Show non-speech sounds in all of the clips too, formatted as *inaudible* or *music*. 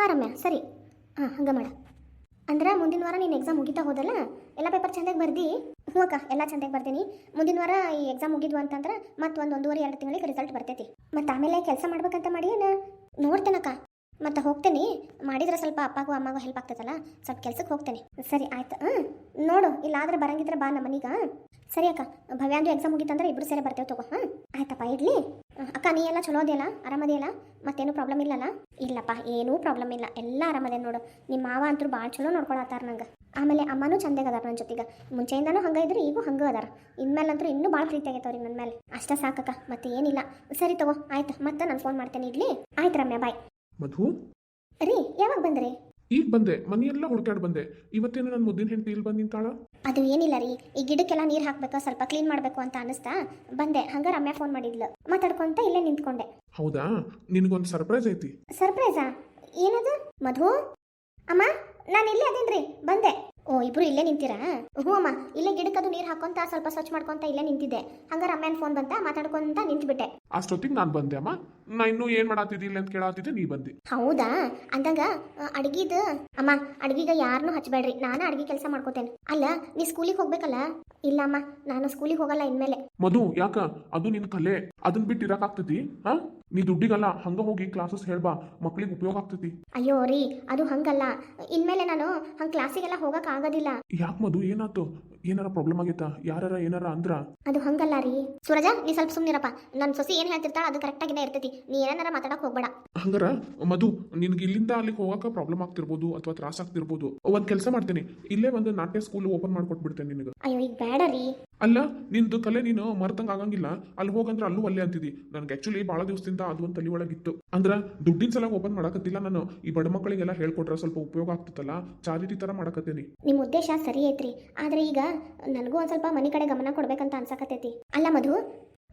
ಹಾಂ ರಮ್ಯಾ, ಸರಿ. ಹಾಂ ಹಂಗೆ ಮಾಡ. ಅಂದ್ರೆ ಮುಂದಿನ ವಾರ ನೀನು ಎಕ್ಸಾಮ್ ಮುಗಿತಾ ಹೋದಲ್ಲ, ಎಲ್ಲ ಪೇಪರ್ ಚಂದಾಗಿ ಬರ್ದಿ? ಹ್ಞೂ ಅಕ್ಕ, ಎಲ್ಲ ಚಂದಾಗಿ ಬರ್ತೀನಿ ಮುಂದಿನ ವಾರ ಈ ಎಕ್ಸಾಮ್ ಮುಗಿದ್ವು ಅಂತಂದ್ರೆ ಮತ್ತೆ ಒಂದು ಒಂದೂವರೆ, ಎರಡು ತಿಂಗಳಿಗೆ ರಿಸಲ್ಟ್ ಬರ್ತೈತಿ. ಮತ್ತು ಆಮೇಲೆ ಕೆಲಸ ಮಾಡ್ಬೇಕಂತ ಮಾಡಿ ಏನು ನೋಡ್ತೇನಕ್ಕ ಮತ್ತೆ ಹೋಗ್ತೇನೆ. ಮಾಡಿದ್ರೆ ಸ್ವಲ್ಪ ಅಪ್ಪಗೂ ಅಮ್ಮಗೂ ಹೆಲ್ಪ್ ಆಗ್ತದಲ್ಲ ಸ್ವಲ್ಪ ಕೆಲ್ಸಕ್ಕೆ ಹೋಗ್ತೇನೆ. ಸರಿ, ಆಯ್ತು. ಹಾಂ ನೋಡು, ಇಲ್ಲಾದ್ರೆ ಬರಂಗಿದ್ರೆ ಬಾ ನಮ್ಮ ಮನೀಗ ಸರಿ ಅಕ್ಕ ಭವ್ಯಾಂದು ಎಕ್ಸಾಮ್ ಮುಗಿತಂದ್ರೆ ಇಬ್ರು ಸೇರಿ ಬರ್ತೇವೆ ತಗೋ ಹಾಂ? ಆಯ್ತಪ್ಪ ಇಡ್ಲಿ ಅಕ್ಕ ನೀ ಎಲ್ಲ ಚಲೋ ಅದೆಯಲ್ಲ? ಆರಾಮದೆಯಲ್ಲ ಮತ್ತೇನು ಪ್ರಾಬ್ಲಮ್ ಇಲ್ಲಲ್ಲ? ಇಲ್ಲಪ್ಪ ಏನೂ ಪ್ರಾಬ್ಲಮ್ ಇಲ್ಲ. ಎಲ್ಲ ಆರಾಮದೆ ನೋಡು. ನಿಮ್ಮ ಮಾವ ಅಂತೂ ಭಾಳ ಚಲೋ ನೋಡ್ಕೊಳತ್ತಾರ ನಂಗೆ. ಆಮೇಲೆ ಅಮ್ಮನೂ ಚಂದಾಗ ಅದಾರ ನನ್ನ ಜೊತೆಗೆ. ಮುಂಚೆಯಿಂದನೂ ಹಂಗೆ ಇದ್ರೆ ಈಗೂ ಹಂಗೆ ಅದಾರ. ಇನ್ಮೇಲಂತೂ ಇನ್ನೂ ಭಾಳ ಪ್ರೀತಿ ರೀ ನನ್ನ ಮೇಲೆ ಅಷ್ಟೇ ಸಾಕಕ್ಕ ಮತ್ತೆ ಏನಿಲ್ಲ. ಸರಿ ತಗೋ ಆಯ್ತು. ಮತ್ತೆ ನಾನು ಫೋನ್ ಮಾಡ್ತೇನೆ ಇಡ್ಲಿ ಆಯ್ತು ರಮ್ಯಾ ಬಾಯ್ ಮಧು? ರೀ ಯಾವಾಗ ಬಂದ್ರಿ? ಈಗ ಬಂದೆ ಮನೆಯೆಲ್ಲ ಹುಡುಕಾಡ್ ಬಂದೆ. ಇವತ್ತೇನು ನನ್ನ ಮುದ್ದಿನ ಹೆಂಡತಿ ಇಲ್ಲಿ ಬಂದು ನಿಂತಾಳ? ಅದು ಏನಿಲ್ಲ ರೀ ಈ ಗಿಡಕ್ಕೆಲ್ಲ ನೀರು ಹಾಕ್ಬೇಕು ಸ್ವಲ್ಪ ಕ್ಲೀನ್ ಮಾಡಬೇಕು ಅಂತ ಅನಿಸ್ತಾ ಬಂದೆ. ಹಂಗ ರಮ್ಯಾ ಫೋನ್ ಮಾಡಿದ್ಲು. ಮಾತಾಡ್ಕೊಂತ ಇಲ್ಲೇ ನಿಂತ್ಕೊಂಡೆ. ಹೌದಾ? ನಿನಗೊಂದು ಸರ್ಪ್ರೈಸ್ ಐತಿ. ಸರ್ಪ್ರೈಸಾ ಏನದು? ಮಧು? ಅಮ್ಮ ನಾನು ಇಲ್ಲೇ ಅದೇನ್ರಿ ಬಂದೆ. ಓ ಇಬ್ರು ಇಲ್ಲೇ ನಿಂತೀರಾ? ಹ್ಞೂ ಅಮ್ಮ ಇಲ್ಲೇ ಗಿಡಕ್ಕದು ನೀರು ಹಾಕೊಂತ ಸ್ವಲ್ಪ ಸ್ವಚ್ಛ ಮಾಡ್ಕೊಂತ ಇಲ್ಲೇ ನಿಂತಿದ್ದೆ. ಹಂಗಾರೆ ಅಮ್ಮನ ಫೋನ್ ಬಂತ ಮಾತಾಡ್ಕೊಂತ ನಿಂತ್ಬಿಟ್ಟೆ. ಅಷ್ಟೊತ್ತಿಗೆ ನಾನು ಬಂದೆ ಅಮ್ಮ. ನಾ ಇನ್ನೂ ಏನು ಮಾಡಾತಿದ್ದಿಲ್ಲ ಅಂತ ಕೇಳಾತಿದ್ದೆ ನೀ ಬಂದಿ. ಹೌದಾ? ಅಂದಂಗ ಅಡ್ಗಿದ ಅಮ್ಮ ಅಡ್ಗಿಗ ಯಾರನ್ನೂ ಹಚ್ಚಬೇಡ್ರಿ ನಾನು ಅಡ್ಗಿ ಕೆಲಸ ಮಾಡ್ಕೋತೇನೆ. ಅಲ್ಲ ನೀ ಸ್ಕೂಲಿಗೆ ಹೋಗ್ಬೇಕಲ್ಲ? ಇಲ್ಲ ಅಮ್ಮ ನಾನು ಸ್ಕೂಲಿಗೆ ಹೋಗಲ್ಲ ಇನ್ಮೇಲೆ. ಮಧು ಯಾಕ? ಅದು ನಿನ್ನ ಕಲೆ. ಅದನ್ನ ಬಿಟ್ಟು ಇರಕ್ಕಾಗ್ತೈತಿ ಹಾ? ನೀ ದುಡ್ಡಿಗಲ್ಲ ಹಂಗ ಹೋಗಿ ಕ್ಲಾಸಸ್ ಹೇಳ್ಬಾ ಮಕ್ಳಿಗೆ ಉಪಯೋಗ ಆಗ್ತೈತಿ. ಅಯ್ಯೋ ರೀ ಅದು ಹಂಗಲ್ಲ. ಇನ್ಮೇಲೆ ನಾನು ಹಂಗೆ ಕ್ಲಾಸಿಗೆಲ್ಲ ಹೋಗಕ್ ಆಗೋದಿಲ್ಲ. ಯಾಕೆ ಮಧು ಏನಾತು ಏನಾರ ಪ್ರಾಬ್ಲಮ್ ಆಗೈತಾ? ಯಾರ ಏನಾರ ಅಂದ್ರ? ಅದು ಹಂಗಲ್ಲ ರೀ. ಸೂರಜ ನೀ ಸ್ವಲ್ಪ ಸುಮ್ಮನಿರಪ್ಪ ನನ್ನ ಸೊಸಿ ಏನು ಹೇಳ್ತಿರ್ತಾಳ ಅದು ಕರೆಕ್ಟಾಗಿನೇ ಇರ್ತೈತಿ. ನೀ ಏನಾರ ಮಾತಾಡಕ್ ಹೋಗ್ಬೇಡ. ಹಂಗಾರ ಮಧು ನಿನ್ಗೆ ಇಲ್ಲಿಂದ ಅಲ್ಲಿ ಹೋಗಕ್ಕೆ ಪ್ರಾಬ್ಲಮ್ ಆಗ್ತಿರ್ಬೋದು ಅಥವಾ ತ್ರಾಸ ಆಗ್ತಿರ್ಬೋದು. ಒಂದ್ ಕೆಲಸ ಮಾಡ್ತೀನಿ. ಇಲ್ಲೇ ಒಂದು ನಾಟ್ಯ ಸ್ಕೂಲ್ ಓಪನ್ ಮಾಡ್ಕೊಟ್ಬಿಡ್ತೇನೆ ನಿನಗೆ. ಅಯ್ಯೋ ಈಗ ಬೇಡ ರೀ. ಅಲ್ಲ ನಿಂದು ಕಲೆ ನೀನು ಮರ್ತಂಗ ಆಗಂಗಿಲ್ಲ. ಅಲ್ಲಿ ಹೋಗಂದ್ರೆ ಅಲ್ಲೂ ಅಲ್ಲೇ ಅಂತಿದ್ದಿ ನನ್ಗೆ ಆಕ್ಚುಲಿ ಭಾಳ ದಿವಸದಿಂದ ಅದು ಒಂದು ತಲೆ ಒಳಗಿತ್ತು. ಅಂದ್ರ ದುಡ್ಡಿನ ಸಲ ಓಪನ್ ಮಾಡಕತ್ತಿಲ್ಲ ನಾನು. ಈ ಬಡ ಮಕ್ಕಳಿಗೆಲ್ಲ ಹೇಳ್ಕೊಟ್ರೆ ಸ್ವಲ್ಪ ಉಪಯೋಗ ಆಗ್ತದಲ್ಲ ಚಾರಿಟಿ ತರ ಮಾಡಕತ್ತೀನಿ. ನಿಮ್ಮ ಉದ್ದೇಶ ಸರಿ ಐತ್ರಿ. ಆದ್ರೆ ಈಗ ನನಗೂ ಒಂದು ಸ್ವಲ್ಪ ಮನೆ ಕಡೆ ಗಮನ ಕೊಡ್ಬೇಕಂತ ಅನ್ಸಕತ್ತೈತಿ. ಅಲ್ಲ ಮಧು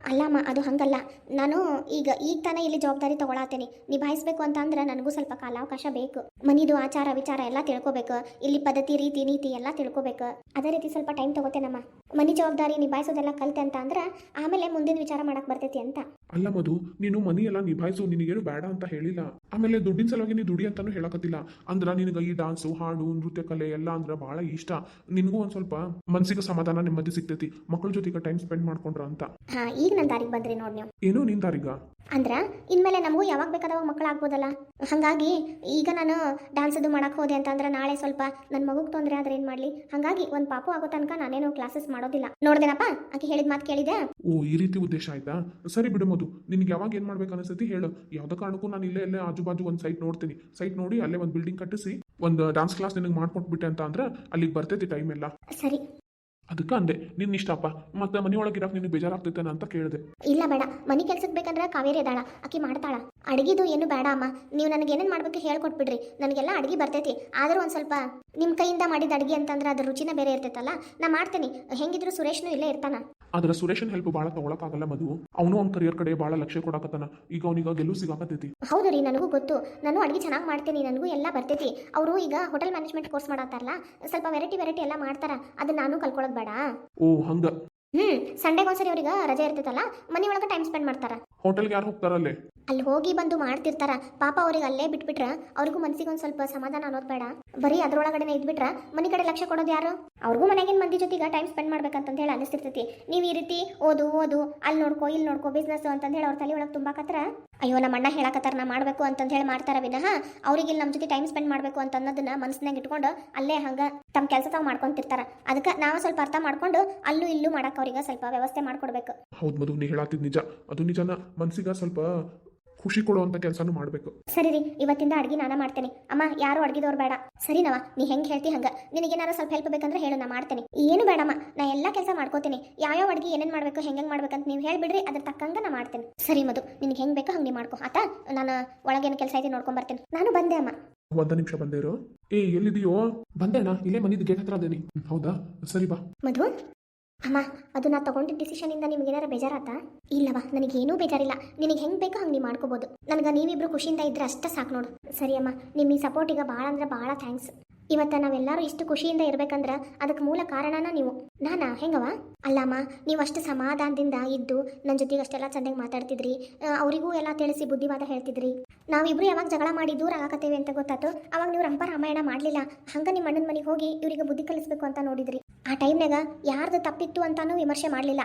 ಅಲ್ಲಮ್ಮ ಅದು ಹಂಗಲ್ಲ. ನಾನು ಈಗ ಈಗ ತಾನೇ ಇಲ್ಲಿ ಜವಾಬ್ದಾರಿ ತಗೊಳತೀನಿ. ನಿಭಾಯಿಸ್ಬೇಕು ಅಂತ ಅಂದ್ರೆ ನನಗೂ ಸ್ವಲ್ಪ ಕಾಲಾವಕಾಶ ಬೇಕು. ಮನಿದು ಆಚಾರ ವಿಚಾರ ಎಲ್ಲ ತಿಳ್ಕೊಬೇಕು. ಇಲ್ಲಿ ಪದ್ಧತಿ ರೀತಿ ನೀತಿ ಎಲ್ಲ ತಿಳ್ಕೊಬೇಕು. ಅದೇ ರೀತಿ ಸ್ವಲ್ಪ ಟೈಮ್ ತಗೋತೇನಮ್ಮ. ಮನಿ ಜವಾಬ್ದಾರಿ ನಿಭಾಯಿಸೋದೆಲ್ಲ ಕಲ್ತೆ ಅಂತ ಅಂದ್ರೆ ಆಮೇಲೆ ಮುಂದಿನ ವಿಚಾರ ಮಾಡಕ್ ಬರ್ತೈತಿ ಅಂತ. ಅಲ್ಲ ಮಧು ನೀನು ಮನಿ ಎಲ್ಲ ನಿಭಾಯಿಸು ನಿನಗೇನು ಬೇಡ ಅಂತ ಹೇಳಿಲ್ಲ. ಆಮೇಲೆ ದುಡ್ಡಿನ ಸಲುವಾಗಿ ನೀ ದುಡಿ ಅಂತಾನು ಹೇಳಕತ್ತಿಲ್ಲ. ಅಂದ್ರ ನಿನಗೆ ಈ ಡಾನ್ಸು ಹಾಡು ನೃತ್ಯ ಕಲೆ ಎಲ್ಲ ಅಂದ್ರೆ ಬಹಳ ಇಷ್ಟ. ನಿನಗೂ ಒಂದ್ ಸ್ವಲ್ಪ ಮನಸ್ಸಿಗೆ ಸಮಾಧಾನ ನೆಮ್ಮದಿ ಸಿಗ್ತೈತಿ. ಮಕ್ಕಳ ಜೊತೆಗೆ ಟೈಮ್ ಸ್ಪೆಂಡ್ ಮಾಡ್ಕೊಂಡ್ರ ಅಂತ. ಹಾ ಈಗ ನನ್ನ ದಾರಿಗೆ ಬಂದ್ರಿ ನೋಡಿ ನೀವು. ಏನು ನಿನ್ ದಾರಿಗ? ಅಂದ್ರ ಇನ್ಮೇಲೆ ನಮಗೂ ಯಾವಾಗ ಬೇಕಾದವಾಗ ಮಕ್ಕಳು ಆಗ್ಬೋದಲ್ಲ ಹಾಗಾಗಿ ಈಗ ನಾನು ಡ್ಯಾನ್ಸ್ ಅದು ಮಾಡಕ್ ಹೋದೆ ಅಂತಂದ್ರೆ ನಾಳೆ ಸ್ವಲ್ಪ ನನ್ನ ಮಗುಗೆ ತೊಂದ್ರೆ ಆದ್ರೆ ಏನು ಮಾಡಲಿ? ಹಾಗಾಗಿ ಒಂದು ಪಾಪು ಆಗೋ ತನಕ ನಾನೇನು ಕ್ಲಾಸಸ್ ಮಾಡೋದಿಲ್ಲ. ನೋಡ್ದೇನಪ್ಪ ಆಕೆ ಹೇಳಿದ ಮಾತು ಕೇಳಿದೆ ಓ ಈ ರೀತಿ ಉದ್ದೇಶ ಆಯ್ತಾ? ಸರಿ ಬಿಡು ಮಧು ನಿನ್ಗೆ ಯಾವಾಗ ಏನ್ ಮಾಡ್ಬೇಕು ಅನಿಸ್ತೈತಿ ಹೇಳು. ಯಾವ್ದ ಕಾರಣಕ್ಕೂ ನಾನು ಇಲ್ಲೇ ಇಲ್ಲೇ ಆಜು ಬಾಜು ಒಂದು ಸೈಟ್ ನೋಡ್ತೀನಿ. ಸೈಟ್ ನೋಡಿ ಅಲ್ಲೇ ಒಂದು ಬಿಲ್ಡಿಂಗ್ ಕಟ್ಟಿಸಿ ಒಂದು ಡಾನ್ಸ್ ಕ್ಲಾಸ್ ನಿನಗೆ ಮಾಡ್ಕೊಟ್ಬಿಟ್ಟೆ ಅಂತ ಅಂದ್ರೆ ಅಲ್ಲಿಗೆ ಬರ್ತೈತಿ ಟೈಮ್ ಎಲ್ಲ. ಸರಿ. ಅದಕ್ಕೆ ಅಂದೆ ನಿನ್ನ ಇಷ್ಟಪ್ಪ. ಮತ್ತೆ ಮನೆಯೊಳಗೆ ಇರಕ್ಕೆ ನಿನಗೆ ಬೇಜಾರಾಗ್ತೈತೇನ ಅಂತ ಕೇಳಿದೆ. ಇಲ್ಲ ಬೇಡ. ಮನೆ ಕೆಲ್ಸಕ್ಕೆ ಬೇಕಂದ್ರೆ ಕಾವೇರಿ ಅದಾಳ, ಆಕಿ ಮಾಡ್ತಾಳ. ಅಡಿಗೆದು ಏನು ಬೇಡ ಅಮ್ಮ. ನೀವು ನನಗೆ ಏನೇನು ಮಾಡ್ಬೇಕು ಹೇಳ್ಕೊಟ್ಬಿಡ್ರಿ. ನನಗೆಲ್ಲ ಅಡಿಗೆ ಬರ್ತೈತಿ. ಆದರೂ ಒಂದು ಸ್ವಲ್ಪ ನಿಮ್ಮ ಕೈಯಿಂದ ಮಾಡಿದ ಅಡಿಗೆ ಅಂತಂದ್ರೆ ಅದ್ರ ರುಚಿನ ಬೇರೆ ಇರ್ತೈತಲ್ಲ? ನಾ ಮಾಡ್ತೀನಿ. ಹೆಂಗಿದ್ರು ಸುರೇಶ್ನು ಇಲ್ಲೇ ಇರ್ತಾನ. ಆದ್ರೆ ಸುರೇಶನ್ ಹೆಲ್ಪ್ ಭಾಳ ತಗೊಳಕಾಗಲ್ಲ ಮಧು. ಅವನು ಅವ್ನ ಕರಿಯರ್ ಕಡೆ ಬಹಳ ಲಕ್ಷ್ಯ ಕೊಡಕತ್ತಾನ. ಈಗ ಅವನಿಗ ಗೆಲುವು ಸಿಗಾಕತ್ತೈತಿ. ಹೌದು ರೀ ನನಗೂ ಗೊತ್ತು. ನಾನು ಅಡುಗೆ ಚೆನ್ನಾಗಿ ಮಾಡ್ತೀನಿ ನನಗೂ ಎಲ್ಲ ಬರ್ತೈತಿ. ಅವರು ಈಗ ಹೋಟೆಲ್ ಮ್ಯಾನೇಜ್ಮೆಂಟ್ ಕೋರ್ಸ್ ಮಾಡತ್ತಾರಲ್ಲ ಸ್ವಲ್ಪ ವೆರೈಟಿ ವೆರೈಟಿ ಎಲ್ಲ ಮಾಡ್ತಾರ. ಅದನ್ನ ನಾನು ಕಲ್ಕೊಳ್ಳೋದು ಬೇಡ. ಓ ಹಂಗ. ಹ್ಮ್ ಸಂಡೆಗೊಂದ್ಸರಿ ಅವ್ರಿಗೆ ರಜೆ ಇರ್ತೈತಲ್ಲ ಮನೆ ಒಳಗ ಟೈಮ್ ಸ್ಪೆಂಡ್ ಮಾಡ್ತಾರ. ಹೋಟೆಲ್ಗೆ ಯಾರು ಹೋಗ್ತಾರಲ್ಲಿ ಅಲ್ಲಿ? ಹೋಗಿ ಬಂದು ಮಾಡ್ತಿರ್ತಾರ. ಪಾಪ ಅವ್ರಿಗೆ ಅಲ್ಲೇ ಬಿಟ್ಬಿಟ್ರ ಅವ್ರಿಗೂ ಮನ್ಸಿಗೆ ಒಂದ್ ಸ್ವಲ್ಪ ಸಮಾಧಾನ ಅನ್ನೋದು ಬೇಡ. ಬರೀ ಅದ್ರೊಳಗಡೆನೆ ಇದ್ಬಿಟ್ರ ಮನೆ ಕಡೆ ಲಕ್ಷ್ಯ ಕೊಡೋದು ಯಾರು? ಅವ್ರಿಗೂ ಮನೆಗಿನ ಮಂದಿ ಜೊತೆಗೆ ಟೈಮ್ ಸ್ಪೆಂಡ್ ಮಾಡ್ಬೇಕಂತ ಹೇಳಿ ಅನಿಸ್ತಿರ್ತೈತಿ. ನೀವು ಈ ರೀತಿ ಓದು ಓದು ಅಲ್ಲಿ ನೋಡ್ಕೋ ಇಲ್ಲಿ ನೋಡ್ಕೋ ಬಿಸ್ನೆಸ್ ಅಂತ ಹೇಳಿ ಅವ್ರ ತಲೆ ಒಳಗೆ ತುಂಬಾಕತ್ರ. ಅಯ್ಯೋ, ನಮ್ಮ ಅಣ್ಣ ಹೇಳಕತ್ತಾರ, ನಾ ಮಾಡಬೇಕು ಅಂತಂದು ಹೇಳಿ ಮಾಡ್ತಾರ ವಿನಃ ಅವ್ರಿಗೆ ಇಲ್ಲಿ ನಮ್ಮ ಜೊತೆ ಟೈಮ್ ಸ್ಪೆಂಡ್ ಮಾಡಬೇಕು ಅಂತ ಅನ್ನೋದನ್ನ ಮನಸ್ಸಿನಾಗ ಇಟ್ಕೊಂಡು ಅಲ್ಲೇ ಹಂಗೆ ತಮ್ಮ ಕೆಲಸ ತಾವು ಮಾಡ್ಕೊಂತಿರ್ತಾರ. ಅದಕ್ಕೆ ನಾವು ಸ್ವಲ್ಪ ಅರ್ಥ ಮಾಡ್ಕೊಂಡು ಅಲ್ಲೂ ಇಲ್ಲೂ ಮಾಡಕ್ಕೆ ಅವ್ರಿಗೆ ಸ್ವಲ್ಪ ವ್ಯವಸ್ಥೆ ಮಾಡ್ಕೊಡ್ಬೇಕು. ಹೌದು ಮಧು, ನೀ ಹೇಳಾತಿದ್ ನಿಜ. ಅದು ನಿಜನ ಮನ್ಸಿಗೆ ಸ್ವಲ್ಪ ಖುಷಿ ಕೊಡುವಂತ ಕೆಲಸನೂ ಮಾಡಬೇಕು. ಸರಿ ರೀ ಇವತ್ತಿಂದ ಅಡ್ಗೆ ನಾನ ಮಾಡ್ತೇನೆ. ಅಮ್ಮ ಯಾರು ಅಡ್ಗಿದವ್ರು ಬೇಡ. ಸರಿನವ ನೀ ಹೆಂಗೆ ಹೇಳ್ತಿ ಹಂಗ. ನಿನಗೇನಾರ ಸ್ವಲ್ಪ ಹೆಲ್ಪ್ ಬೇಕಂದ್ರೆ ಹೇಳು ನಾ ಮಾಡ್ತೇನೆ. ಏನು ಬೇಡಮ್ಮ ನಾ ಎಲ್ಲಾ ಕೆಲಸ ಮಾಡ್ಕೋತೀನಿ. ಯಾವ ಅಡ್ಗೆ ಏನೇನ್ ಮಾಡ್ಬೇಕು ಹೆಂಗೆ ಮಾಡ್ಬೇಕಂತ ನೀವು ಹೇಳ್ಬಿಡ್ರಿ ಅದ್ರ ತಕ್ಕಂಗ ನಾ ಮಾಡ್ತೇನೆ. ಸರಿ ಮದು ನಿನಗೆ ಹೆಂಗೆ ಬೇಕೋ ಹಂಗೆ ಮಾಡ್ಕೋ ಆತ? ನಾನು ಒಳಗೇನು ಕೆಲಸ ಐತಿ ನೋಡ್ಕೊಂಡ್ ಬರ್ತೇನೆ. ನಾನು ಬಂದೆ ಅಮ್ಮ. ಒಂದ ನಿಮಿಷ ಬಂದೇ ಇರು. ಏ ಎಲ್ಲಿದೆಯೋ ಬಂದೇಣ ಇಲ್ಲೇ ಮನಿದ್ ಗೇಟ್ ಹತ್ರ ಅದೇನಿ. ಹೌದಾ? ಸರಿ ಬಾ. ಮಧು ಅಮ್ಮ, ಅದು ನಾ ತಗೊಂಡಿದ್ದ ಡಿಸಿಷನಿಂದ ನಿಮ್ಗೇನಾರ ಬೇಜಾರಾತ? ಇಲ್ಲವಾ ನನಗೇನೂ ಬೇಜಾರಿಲ್ಲ. ನಿನಗೆ ಹೆಂಗೆ ಬೇಕೋ ಹಂಗೆ ನೀವು ಮಾಡ್ಕೋಬೋದು. ನನಗೆ ನೀವಿಬ್ರು ಖುಷಿಯಿಂದ ಇದ್ರೆ ಅಷ್ಟೇ ಸಾಕು ನೋಡು. ಸರಿ ಅಮ್ಮ ನಿಮ್ಮ ಈ ಸಪೋರ್ಟಿಗೆ ಭಾಳ ಅಂದ್ರೆ ಭಾಳ ಥ್ಯಾಂಕ್ಸ್ ಇವತ್ತು ನಾವೆಲ್ಲರೂ ಇಷ್ಟು ಖುಷಿಯಿಂದ ಇರ್ಬೇಕಂದ್ರ ಅದಕ್ಕೆ ಮೂಲ ಕಾರಣನ ನೀವು. ನಾನಾ ಹೆಂಗವ ಅಲ್ಲಮ್ಮ ನೀವು ಅಷ್ಟು ಸಮಾಧಾನದಿಂದ ಇದ್ದು ನನ್ನ ಜೊತೆಗೆ ಅಷ್ಟೆಲ್ಲ ಚೆನ್ನಾಗಿ ಮಾತಾಡ್ತಿದ್ರಿ. ಅವರಿಗೂ ಎಲ್ಲ ತಿಳಿಸಿ ಬುದ್ಧಿವಾದ ಹೇಳ್ತಿದ್ರಿ. ನಾವಿಬ್ರು ಯಾವಾಗ ಜಗಳ ಮಾಡಿ ದೂರ ಆಗಕತ್ತೇವೆ ಅಂತ ಗೊತ್ತಾತು ಅವಾಗ ನೀವು ರಂಪ ರಾಮಾಯಣ ಮಾಡಲಿಲ್ಲ. ಹಂಗ ನಿಮ್ಮ ಅಣ್ಣನ ಮನೆಗೆ ಹೋಗಿ ಇವರಿಗೆ ಬುದ್ಧಿ ಕಲಿಸ್ಬೇಕು ಅಂತ ನೋಡಿದ್ರಿ. ಆ ಟೈಮ್ನಾಗ ಯಾರ್ದು ತಪ್ಪಿತ್ತು ಅಂತಾನೂ ವಿಮರ್ಶೆ ಮಾಡಲಿಲ್ಲ.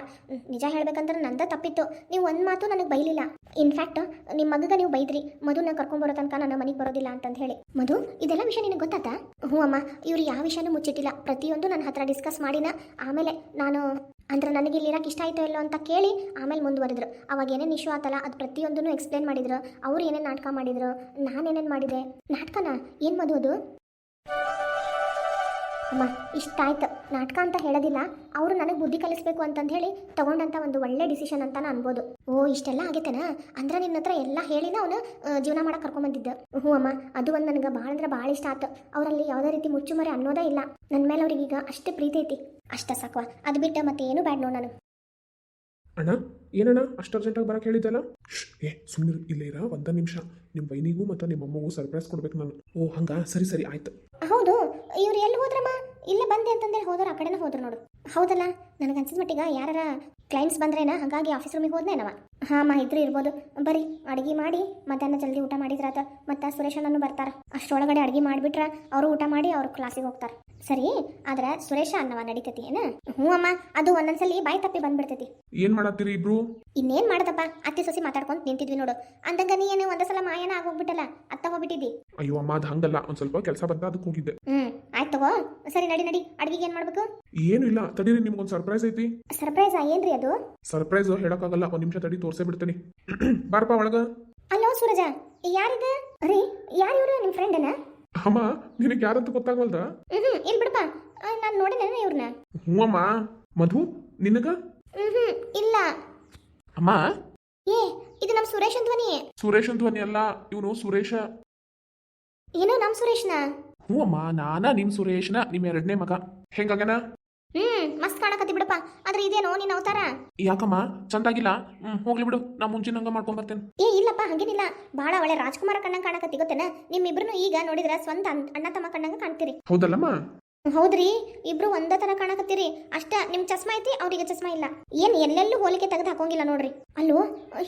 ನಿಜ ಹೇಳ್ಬೇಕಂದ್ರೆ ನಂದ ತಪ್ಪಿತ್ತು. ನೀವು ಒಂದು ಮಾತು ನನಗೆ ಬೈಲಿಲ್ಲ. ಇನ್ಫ್ಯಾಕ್ಟ್ ನಿಮ್ಮ ಮಗಗ ನೀವು ಬೈದ್ರಿ. ಮಧುನ ಕರ್ಕೊಂಬರೋ ತನಕ ನನ್ನ ಮನೆಗೆ ಬರೋದಿಲ್ಲ ಅಂತಂದು ಹೇಳಿ. ಮಧು, ಇದೆಲ್ಲ ವಿಷಯ ನಿನಗೆ ಗೊತ್ತಾತಾ ಹ್ಞೂ ಅಮ್ಮ, ಇವ್ರು ಯಾವ ವಿಷಯನೂ ಮುಚ್ಚಿಟ್ಟಿಲ್ಲ. ಪ್ರತಿಯೊಂದು ನನ್ನ ಹತ್ರ ಡಿಸ್ಕಸ್ ಮಾಡಿನ, ಆಮೇಲೆ ನಾನು ಅಂದ್ರೆ ನನಗೆ ಇಲ್ಲಿ ಇರಕ್ಕೆ ಇಷ್ಟ ಆಯ್ತೋ ಇಲ್ಲೋ ಅಂತ ಕೇಳಿ ಆಮೇಲೆ ಮುಂದುವರೆದ್ರು. ಅವಾಗ ಏನೇನು ಇಶ್ಯೂ ಆತಲ್ಲ ಅದು ಪ್ರತಿಯೊಂದನ್ನು ಎಕ್ಸ್ಪ್ಲೇನ್ ಮಾಡಿದ್ರು. ಅವ್ರು ಏನೇನು ನಾಟಕ ಮಾಡಿದ್ರು? ನಾನು ಏನೇನು ಮಾಡಿದೆ? ನಾಟಕನ? ಏನು ಮಧು ಅದು? ಅಮ್ಮ ಇಷ್ಟಾಯ್ತು ನಾಟಕ ಅಂತ ಹೇಳೋದಿಲ್ಲ. ಅವರು ನನಗೆ ಬುದ್ಧಿ ಕಲಿಸ್ಬೇಕು ಅಂತಂದು ಹೇಳಿ ತಗೊಂಡಂತ ಒಂದು ಒಳ್ಳೆ ಡಿಸಿಷನ್ ಅಂತಾನೆ ಅನ್ಬೋದು. ಓ ಇಷ್ಟೆಲ್ಲ ಆಗೈತೆನ? ಅಂದ್ರೆ ನಿನ್ನ ಹತ್ರ ಎಲ್ಲ ಹೇಳಿನ ಅವನು ಜೀವನ ಮಾಡಕ್ಕೆ ಕರ್ಕೊಂಬಂದಿದ್ದ ಹ್ಞೂ ಅಮ್ಮ ಅದು ಒಂದು ನನಗೆ ಭಾಳ ಅಂದ್ರೆ ಭಾಳ ಇಷ್ಟ ಆಯ್ತು ಅವರಲ್ಲಿ ಯಾವುದೇ ರೀತಿ ಮುಚ್ಚುಮರೆ ಅನ್ನೋದೇ ಇಲ್ಲ. ನನ್ನ ಮೇಲೆ ಅವ್ರಿಗೆ ಈಗ ಅಷ್ಟೇ ಪ್ರೀತಿ ಐತಿ. ಅಷ್ಟ ಸಾಕು ಅದು ಬಿಟ್ಟು ಮತ್ತೆ ಏನು ಬ್ಯಾಡ್ ನೋಡು ನಾನು. ಅಣ್ಣ ಏನಣ್ಣ? ಅಷ್ಟು ಅರ್ಜೆಂಟಾಗಿ ಬರಕ್ಕೆ ಹೇಳಿದ್ದಲ್ಲ? ಏ ಸುಮ್ಮನೆ ಇಲ್ಲೇ ಇರ ಒಂದ ನಿಮಿಷ. ನಿಮ್ಮ ಬೈನಿಗೂ ಮತ್ತು ನಿಮ್ಮ ಅಮ್ಮಗೂ ಸರ್ಪ್ರೈಸ್ ಕೊಡ್ಬೇಕು ನಾನು. ಓ ಹಂಗ? ಸರಿ ಸರಿ ಆಯ್ತು. ಹೌದು. ಇವ್ರು ಎಲ್ಲಿ ಹೋದ್ರಮ್ಮ? ಇಲ್ಲೇ, ಬಂದೆ ಅಂತಂದೇಳಿ ಹೋದ್ರು ಆ ಕಡೆನೇ ಹೋದ್ರು ನೋಡು. ಹೌದಲ್ಲ? ನನಗೆ ಅನ್ಸಿದ ಮಟ್ಟಿಗೆ ಯಾರ ಕ್ಲೈಂಟ್ಸ್ ಬಂದ್ರೇನ? ಹಾಗಾಗಿ ಆಫೀಸ್ ರೂಮಿಗೆ ಹೋದ್ನೇನವ ಹಾಂ ಮಾ ಇದ್ರು ಇರ್ಬೋದು. ಬರೀ, ಅಡುಗೆ ಮಾಡಿ, ಮಧ್ಯಾಹ್ನ ಜಲ್ದಿ ಊಟ ಮಾಡಿದ್ರಾತ. ಮತ್ತು ಸುರೇಶ್ ಅಣ್ಣನು ಬರ್ತಾರ. ಅಷ್ಟರೊಳಗಡೆ ಅಡುಗೆ ಮಾಡಿಬಿಟ್ರೆ, ಅವರು ಊಟ ಮಾಡಿ ಅವ್ರ ಕ್ಲಾಸಿಗೆ ಹೋಗ್ತಾರೆ. ಸರಿ ಆದ್ರೆ ಸುರೇಶ ಅನ್ನವ ನಡೀತತಿ ಏನ? ಹ್ಞೂ ಅಮ್ಮ ಅದು ಒಂದೊಂದ್ಸಲಿ ಬಾಯಿ ತಪ್ಪಿ ಬಂದ್ಬಿಡ್ತೈತಿ. ಏನ್ ಮಾಡತ್ತೀರಿ ಇಬ್ರು? ಇನ್ನೇನ್ ಮಾಡದಪ್ಪ ಅತ್ತಿ ಸೊಸಿ ಮಾತಾಡ್ಕೊಂತ ನಿಂತಿದ್ವಿ ನೋಡು. ಅಂದಂಗ ನೀ ಏನು ಒಂದ್ಸಲ ಮಾಯನ ಆಗೋಗ್ಬಿಟ್ಟಲ್ಲ ಅತ್ತ ಹೋಗ್ಬಿಟ್ಟಿದ್ದಿ ಅಯ್ಯೋ ಅಮ್ಮ ಅದು ಹಂಗಲ್ಲ ಒಂದ್ ಸ್ವಲ್ಪ ಕೆಲಸ ಬಂದ ಅದಕ್ಕೆ ಹೋಗಿದ್ದೆ. ಹ್ಮ್ ಆಯ್ತು ತಗೋ ಸರಿ ನಡಿ ನಡಿ ಅಡ್ಗಿಗೆ ಏನ್ ಮಾಡ್ಬೇಕು? ಏನು ಇಲ್ಲ ತಡೀರಿ ನಿಮ್ಗೊಂದು ಸರ್ಪ್ರೈಸ್ ಐತಿ. ಸರ್ಪ್ರೈಸ್ ಏನ್ರಿ ಅದು? ಸರ್ಪ್ರೈಸ್ ಹೇಳಕ್ಕಾಗಲ್ಲ ಒಂದ್ ನಿಮಿಷ ತಡಿ ತೋರ್ಸೇ ಬಿಡ್ತೀನಿ. *clears throat* ಬಾರಪ್ಪ ಒಳಗ. ಅಲ್ಲೋ ಸೂರಜ ಯಾರಿದ? ರೀ ಯಾರು ಇವ್ರು ನಿಮ್ ಫ್ರೆಂಡನ ಅಮ್ಮ ನಿನಗೆ ಯಾರಂತ ಗೊತ್ತಾಗವಲ್ದ? ಹ್ಮ್ ಇಲ್ಲಿ ಬಿಡಪ್ಪ ನಾನು ನೋಡಿದ್ದೇನೆ ಇವ್ರನ್ನ ಹ್ಞೂ ಅಮ್ಮ ಮಧು ನಿನಗ? ಹ್ಮ್ ಇಲ್ಲ. ಅಮ್ಮ? ಏ ಇದು ನಮ್ಮ ಸುರೇಶ್ ಧ್ವನಿ. ಸುರೇಶ್ ಧ್ವನಿ ಅಲ್ಲ ಇವನು ಸುರೇಶ. ಏನೋ ನಮ್ಮ ಸುರೇಶ್ನ? ಹ್ಞೂ ಅಮ್ಮ ನಾನ ನಿಮ್ ಸುರೇಶ್ನ ನಿಮ್ಮ ಎರಡನೇ ಮಗ. ಹೆಂಗಾಗನ ಹ್ಮ್ ಆದ್ರೆ ಇದೇನೋ ನಿನ್ನ ಅವತಾರ? ಯಾಕಮ್ಮ? ಚಂದಾಗಿಲ್ಲ? ಹ್ಮ್ ಹೋಗ್ಲಿ ಬಿಡು. ನಾ ಮುಂಚಿನ ಹಂಗ ಮಾಡ್ಕೊಂಡ್ ಬರ್ತೇನೆ. ಏ ಇಲ್ಲಪ್ಪ ಹಂಗೇನಿಲ್ಲ. ಬಹಳ ಒಳ್ಳೆ ರಾಜ್ಕುಮಾರ ಕಣ್ಣಂಗ್ ಕಾಣಕತ್ತಿ ಗೊತ್ತೇನ? ನಿಮ್ಮಿಬ್ರು ಈಗ ನೋಡಿದ್ರ ಸ್ವಂತ ಅಣ್ಣ ತಮ್ಮ ಕಣ್ಣಂಗ ಕಾಣ್ತೀರಿ. ಹೌದಲ್ಲಮ್ಮ? ಹೌದ್ರಿ? ಇಬ್ರು ಒಂದೇ ತರ ಕಾಣಕತ್ತೀರಿ. ಅಷ್ಟ ನಿಮ್ ಚಸ್ಮಾ ಐತಿ ಅವ್ರಿಗೆ ಚಸ್ಮಾ ಇಲ್ಲ. ಏನ್ ಎಲ್ಲೆಲ್ಲೂ ಹೋಲಿಕೆ ತೆಗೆದು ಹಾಕೋಂಗಿಲ್ಲ ನೋಡ್ರಿ. ಅಲ್ಲೋ